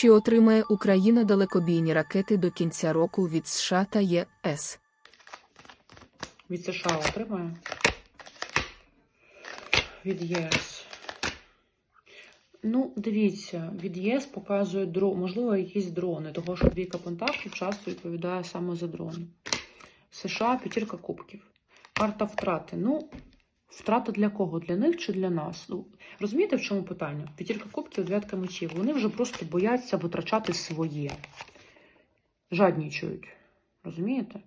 Чи отримає Україна далекобійні ракети до кінця року від США та ЄС? Від США отримає. Від ЄС. Ну, дивіться, від ЄС показує дрон, можливо, якісь дрони, того що двійка пентаклів часто відповідає саме за дрони. США п'ятірка кубків. Карта втрати. Ну, втрата для кого? Для них чи для нас? Ну, розумієте, в чому питання? П'ятірка кубків, дев'ятка мечів. Вони вже просто бояться витрачати своє. Жаднічують. Розумієте?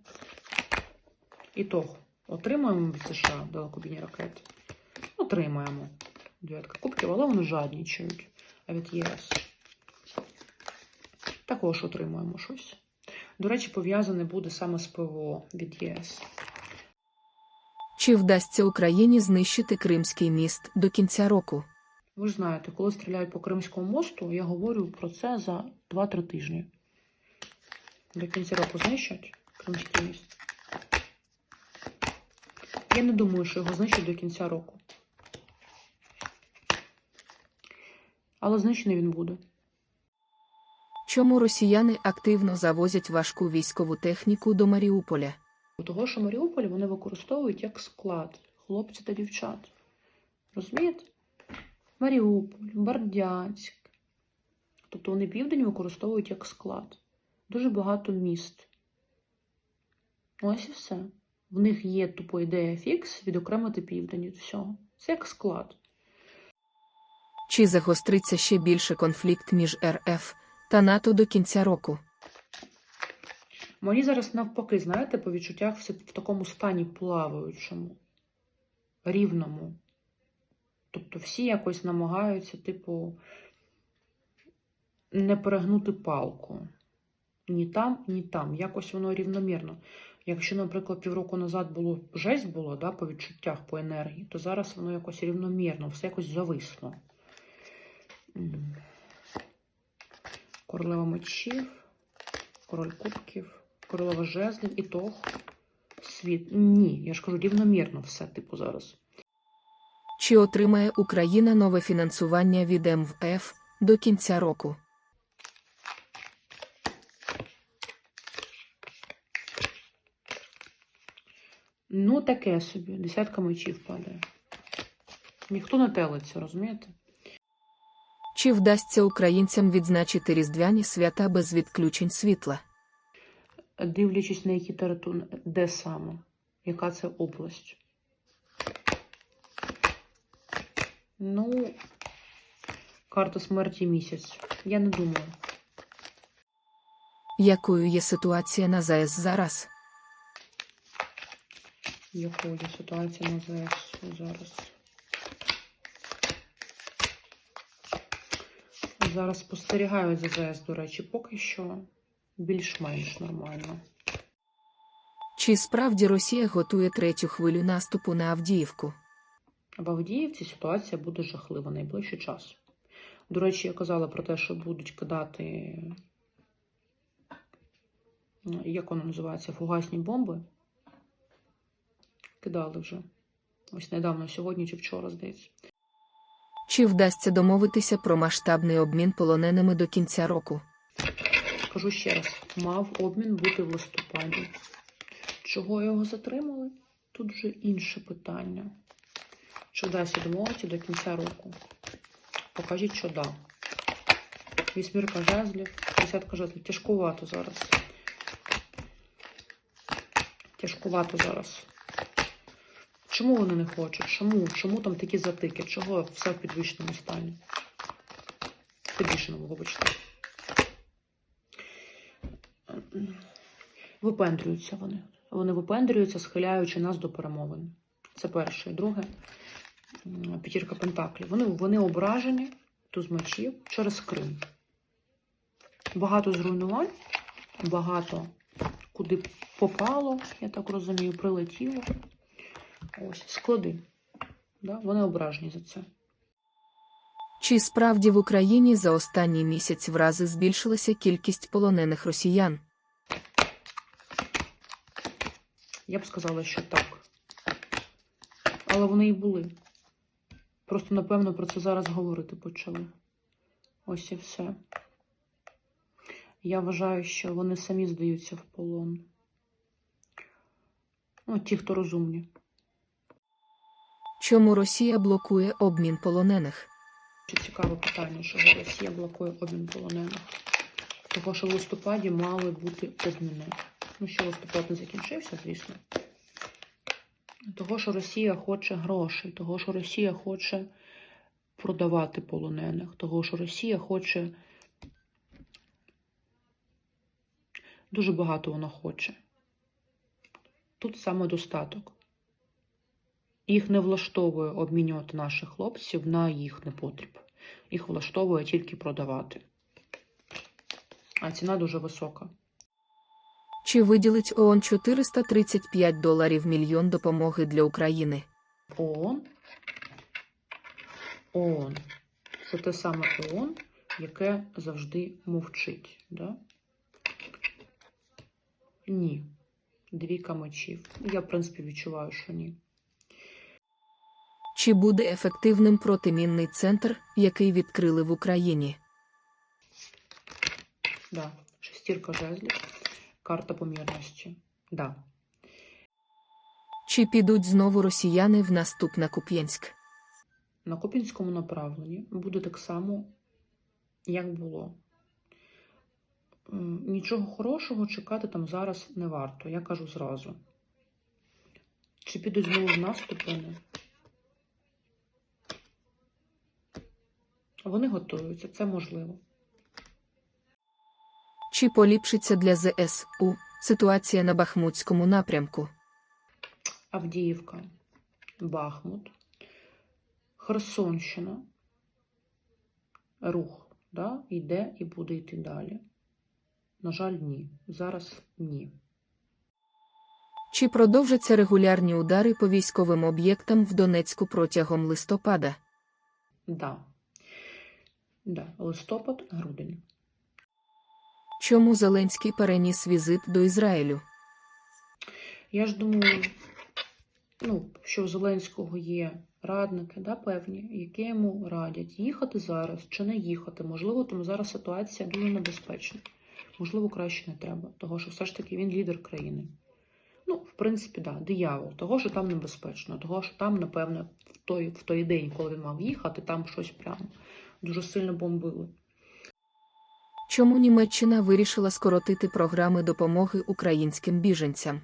І того. Отримаємо від США далекобійні ракети. Отримаємо. Дев'ятка кубків, але вони жаднічають. А від ЄС. Також отримуємо щось. До речі, пов'язане буде саме з ПВО від ЄС. Чи вдасться Україні знищити Кримський міст до кінця року? Ви ж знаєте, коли стріляють по Кримському мосту, я говорю про це за 2-3 тижні. До кінця року знищать Кримський міст. Я не думаю, що його знищать до кінця року. Але знищений він буде. Чому росіяни активно завозять важку військову техніку до Маріуполя? Того, що Маріуполь вони використовують як склад хлопці та дівчат. Розумієте? Маріуполь, Бердянськ. Тобто вони південь використовують як склад. Дуже багато міст. Ось і все. В них є тупо ідея фікс відокремити південь від всього. Це як склад. Чи загостриться ще більше конфлікт між РФ та НАТО до кінця року? Мені зараз навпаки, знаєте, по відчуттях в такому стані плаваючому, рівному. Тобто всі якось намагаються, типу, не перегнути палку. Ні там, ні там. Якось воно рівномірно. Якщо, наприклад, півроку назад було жесть було, да, по відчуттях, по енергії, то зараз воно якось рівномірно, все якось зависло. Королева мечів, король кубків, королева жезлів і тох. Світ. Ні, я ж кажу, рівномірно все, типу, зараз. Чи отримає Україна нове фінансування від МВФ до кінця року? Ну, таке собі. Десятка мечів падає. Ніхто не телиться, розумієте? Чи вдасться українцям відзначити різдвяні свята без відключень світла? Дивлячись на які території, де саме, яка це область. Ну, карта смерті місяць. Я не думаю. Якою є ситуація на ЗАЕС зараз? Якою ситуація на ЗС зараз? Зараз спостерігаю за ЗС, до речі, поки що більш-менш нормально. Чи справді Росія готує третю хвилю наступу на Авдіївку? В Авдіївці ситуація буде жахлива найближчий час. До речі, я казала про те, що будуть кидати, ну, як воно називається, фугасні бомби. Кидали вже. Ось недавно, сьогодні чи вчора, здається. Чи вдасться домовитися про масштабний обмін полоненими до кінця року? Кажу ще раз, мав обмін бути в листопаді. Чого його затримали? Тут вже інше питання. Чи вдасться домовитися до кінця року? Покажіть, що да. Вісьмірка жезлів, десятка жезлів. Тяжкувато зараз. Тяжкувато зараз. Чому вони не хочуть? Чому? Чому там такі затики? Чого все в підвищеному стані? Підвищеному, вибачте. Випендрюються вони. Вони випендрюються, схиляючи нас до перемовин. Це перше. І друге, п'ятірка пентаклів. Вони, вони ображені, туз мечів, через Крим. Багато зруйнувань, багато куди попало, я так розумію, прилетіло. Ось, склади. Да? Вони ображені за це. Чи справді в Україні за останній місяць в рази збільшилася кількість полонених росіян? Я б сказала, що так. Але вони і були. Просто, напевно, про це зараз говорити почали. Ось і все. Я вважаю, що вони самі здаються в полон. Ну, ті, хто розумні. Чому Росія блокує обмін полонених? Цікаве питання, чого Росія блокує обмін полонених? Того, що в листопаді мали бути обміни. Ну, що листопад не закінчився, звісно. Того, що Росія хоче грошей, того, що Росія хоче продавати полонених, того, що Росія хоче. Дуже багато вона хоче. Тут саме достаток. Їх не влаштовує обмінювати наших хлопців на їх непотріб. Їх влаштовує тільки продавати. А ціна дуже висока. Чи виділить ООН 435 доларів мільйон допомоги для України? ООН. ООН. Це те саме ООН, яке завжди мовчить. Да? Ні. Двійка мечів. Я, в принципі, відчуваю, що ні. Чи буде ефективним протимінний центр, який відкрили в Україні? Да. Шестірка жезлів. Карта помірності. Да. Чи підуть знову росіяни в наступ на Куп'янськ? На Купінському направленні буде так само, як було. Нічого хорошого чекати там зараз не варто, я кажу зразу. Чи підуть знову в наступ вони? Вони готуються, це можливо. Чи поліпшиться для ЗСУ ситуація на Бахмутському напрямку? Авдіївка, Бахмут, Херсонщина. Рух, да, йде і буде йти далі. На жаль, ні. Зараз ні. Чи продовжаться регулярні удари по військовим об'єктам в Донецьку протягом листопада? Да. Да. Листопад, грудень. Чому Зеленський переніс візит до Ізраїлю? Я ж думаю, ну, що у Зеленського є радники, да, певні, які йому радять їхати зараз чи не їхати. Можливо, там зараз ситуація дуже небезпечна. Можливо, краще не треба, того що все ж таки він лідер країни. Ну, в принципі, да, диявол, того, що там небезпечно, того, що там, напевне, в той, в той день, коли він мав їхати, там щось прямо дуже сильно бомбили. Чому Німеччина вирішила скоротити програми допомоги українським біженцям?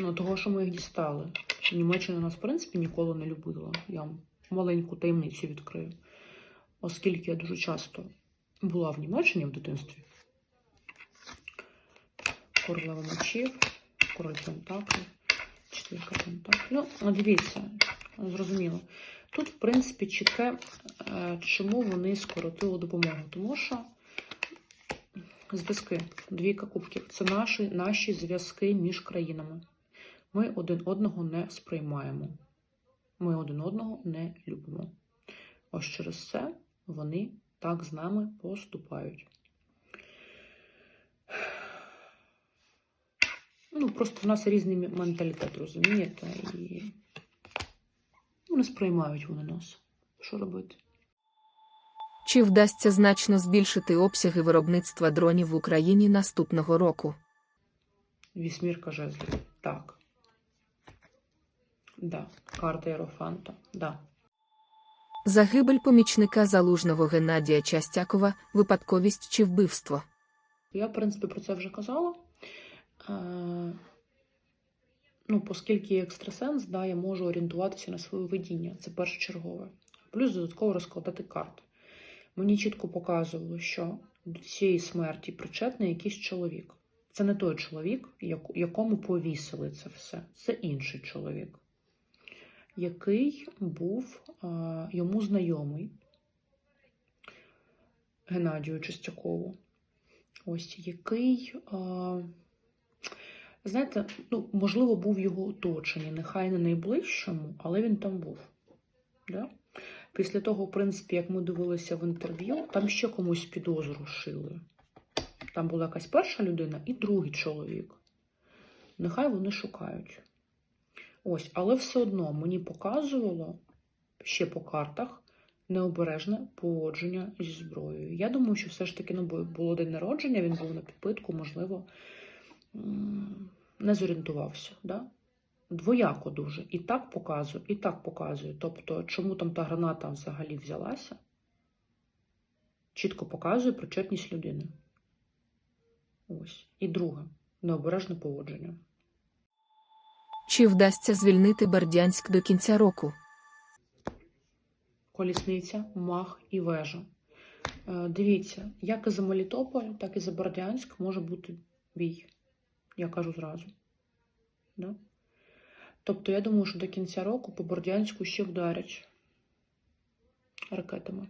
Ну, того, що ми їх дістали. Німеччина нас, в принципі, ніколи не любила. Я маленьку таємницю відкрию. Оскільки я дуже часто була в Німеччині в дитинстві. Королева мечів, король пентаклів, четвірка пентаклів. Ну, дивіться, зрозуміло. Тут, в принципі, чітке, е, чому вони скоротили допомогу. Тому що зв'язки, двійка кубків це наші, наші зв'язки між країнами. Ми один одного не сприймаємо. Ми один одного не любимо. Ось через це вони так з нами поступають. Ну, просто в нас різний менталітет, розумієте? І ну, не сприймають вони нас. Що робити? Чи вдасться значно збільшити обсяги виробництва дронів в Україні наступного року? Вісьмірка жезлів. Так. Да. Карта Єрофанта. Да. Загибель помічника залужного Геннадія Частякова, випадковість чи вбивство? Я, в принципі, про це вже казала. Е, ну, оскільки я екстрасенс, да, я можу орієнтуватися на своє видіння. Це першочергове. Плюс додатково розкладати карти. Мені чітко показувало, що до цієї смерті причетний якийсь чоловік. Це не той чоловік, якому повісили це все. Це інший чоловік, який був е, йому знайомий Геннадію Чистякову. Ось який, е, знаєте, ну, можливо, був його оточенні, нехай не найближчому, але він там був. Да? Після того, в принципі, як ми дивилися в інтерв'ю, там ще комусь підозру шили. Там була якась перша людина і другий чоловік. Нехай вони шукають. Ось, але все одно мені показувало ще по картах необережне поводження зі зброєю. Я думаю, що все ж таки ну, було день народження, він був на підпитку, можливо, не зорієнтувався. Да? Двояко дуже. І так показує, і так показує. Тобто, чому там та граната взагалі взялася, чітко показує причетність людини. Ось. І друге необережне поводження. Чи вдасться звільнити Бердянськ до кінця року? колісниця, мах і вежа. Е, Дивіться, як і за Мелітополь, так і за Бердянськ може бути бій. Я кажу зразу. Да? Тобто, я думаю, що до кінця року по Бердянську ще вдарять ракетами.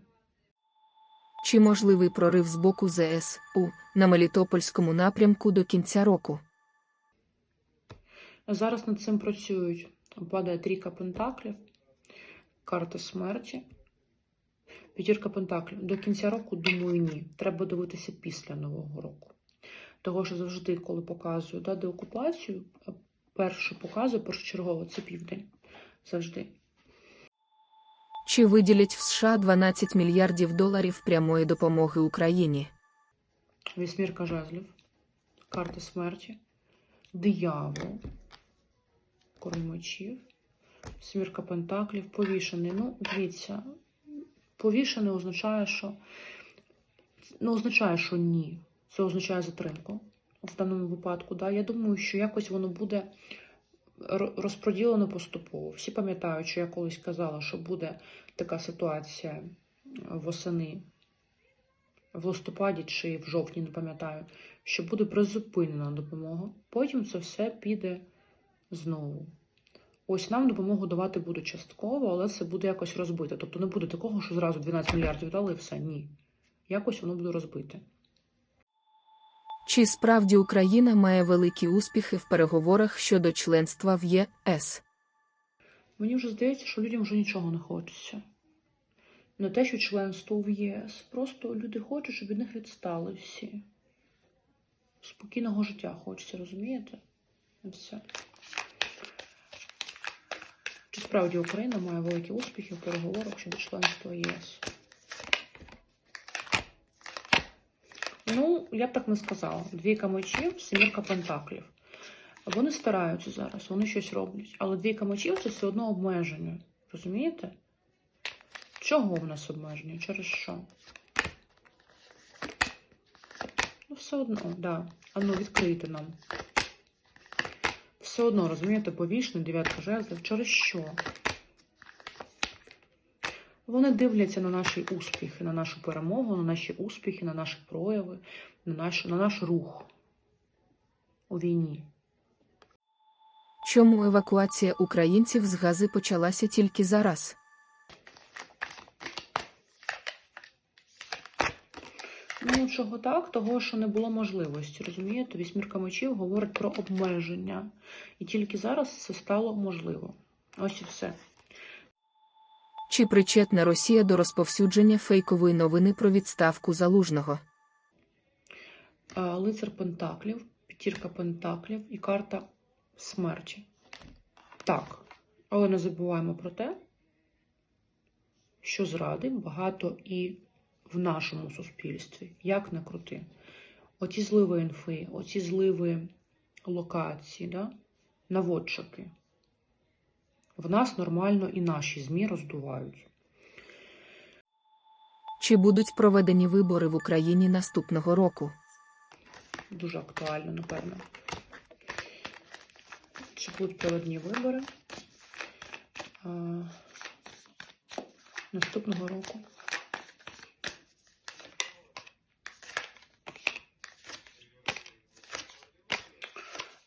Чи можливий прорив з боку ЗСУ на Мелітопольському напрямку до кінця року? Зараз над цим працюють. Падає трійка пентаклів, карта смерті. П'ятірка пентаклів. До кінця року, думаю, ні. Треба дивитися після Нового року. Того, що завжди, коли показую да, деокупацію, е, перше показую першочергово це південь. Завжди. Чи виділять в США 12 мільярдів доларів прямої допомоги Україні? Вісьмірка жезлів, карта смерті, диявол, король мечів, смірка пентаклів, повішений. Ну, дивіться, повішений означає, що не означає, що ні. Це означає затримку в даному випадку. Да? Я думаю, що якось воно буде ро- розподілено поступово. Всі пам'ятають, що я колись казала, що буде така ситуація восени в листопаді чи в жовтні, не пам'ятаю, що буде призупинена допомога. Потім це все піде знову. Ось нам допомогу давати будуть частково, але це буде якось розбите. Тобто не буде такого, що зразу 12 мільярдів дали і все. Ні. Якось воно буде розбите. Чи справді Україна має великі успіхи в переговорах щодо членства в ЄС? Мені вже здається, що людям вже нічого не хочеться. Не те, що членство в ЄС. Просто люди хочуть, щоб від них відстали всі. Спокійного життя хочеться, розумієте? І все. Чи справді Україна має великі успіхи в переговорах щодо членства ЄС? Ну, я б так не сказала. Двійка мечів, сімірка пентаклів. Вони стараються зараз, вони щось роблять. Але двійка мечів це все одно обмеження. Розумієте? Чого в нас обмеження? Через що? Ну, все одно, так. Да. А ну, відкрийте нам. Все одно, розумієте, повішне, дев'ятка жезлів. Через що? Вони дивляться на наші успіхи, на нашу перемогу, на наші успіхи, на наші прояви, на наш, на наш рух у війні. Чому евакуація українців з Гази почалася тільки зараз? Ну, чого так? Того, що не було можливості, розумієте? Вісьмірка мечів говорить про обмеження. І тільки зараз це стало можливо. Ось і все. Чи причетна Росія до розповсюдження фейкової новини про відставку залужного? Лицар Пентаклів, п'ятірка Пентаклів і карта смерті. Так, але не забуваємо про те, що зради багато і в нашому суспільстві. Як не крути. Оці зливи інфи, оці зливи локації, да? наводчики. В нас нормально і наші ЗМІ роздувають. Чи будуть проведені вибори в Україні наступного року? Дуже актуально, напевно. Чи будуть проведені вибори а, наступного року?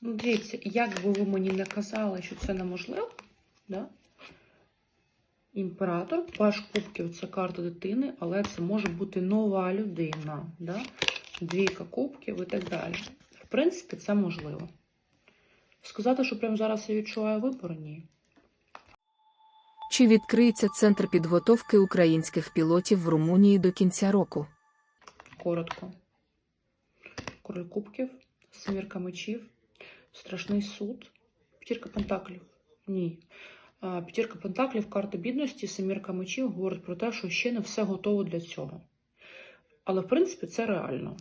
Ну, дивіться, як би ви мені не казали, що це неможливо, да? імператор, паш кубків це карта дитини, але це може бути нова людина. Да? Двійка кубків і так далі. В принципі, це можливо. Сказати, що прямо зараз я відчуваю вибори, ні. Чи відкриється центр підготовки українських пілотів в Румунії до кінця року? Коротко. Король кубків, семірка мечів, страшний суд, п'ятірка пентаклів. Ні. П'ятірка Пентаклів, карта бідності, семірка мечів говорить про те, що ще не все готово для цього. Але, в принципі, це реально.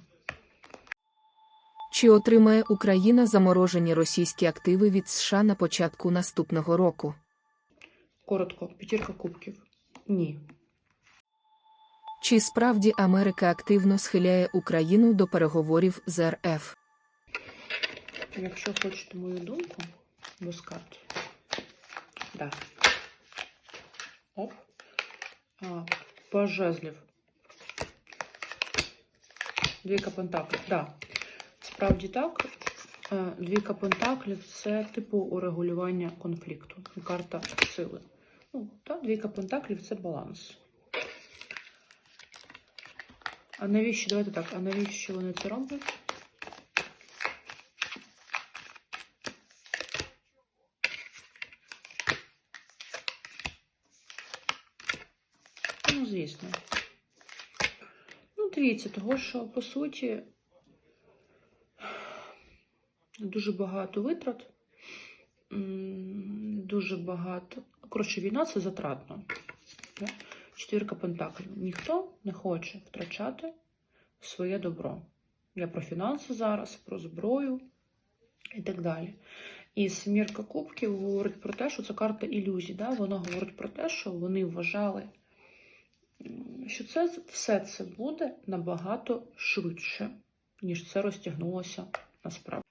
Чи отримає Україна заморожені російські активи від США на початку наступного року? Коротко, п'ятірка кубків. Ні. Чи справді Америка активно схиляє Україну до переговорів з РФ? Якщо хочете мою думку, без карт. Да. Оп. А, паж. Двійка пентаклів. Да. Справді так. Е, Двійка пентаклів це типу урегулювання конфлікту. Карта сили. Ну, та, двійка пентаклів це баланс. А навіщо? Давайте так, а навіщо вони це роблять? Ну, звісно. Ну, дивіться, того, що по суті дуже багато витрат, дуже багато. Коротше, війна це затратно. Четвірка пентаклів. Ніхто не хоче втрачати своє добро. Я про фінанси зараз, про зброю і так далі. І семірка кубків говорить про те, що це карта ілюзій. Да? Вона говорить про те, що вони вважали, що це все це буде набагато швидше, ніж це розтягнулося насправді.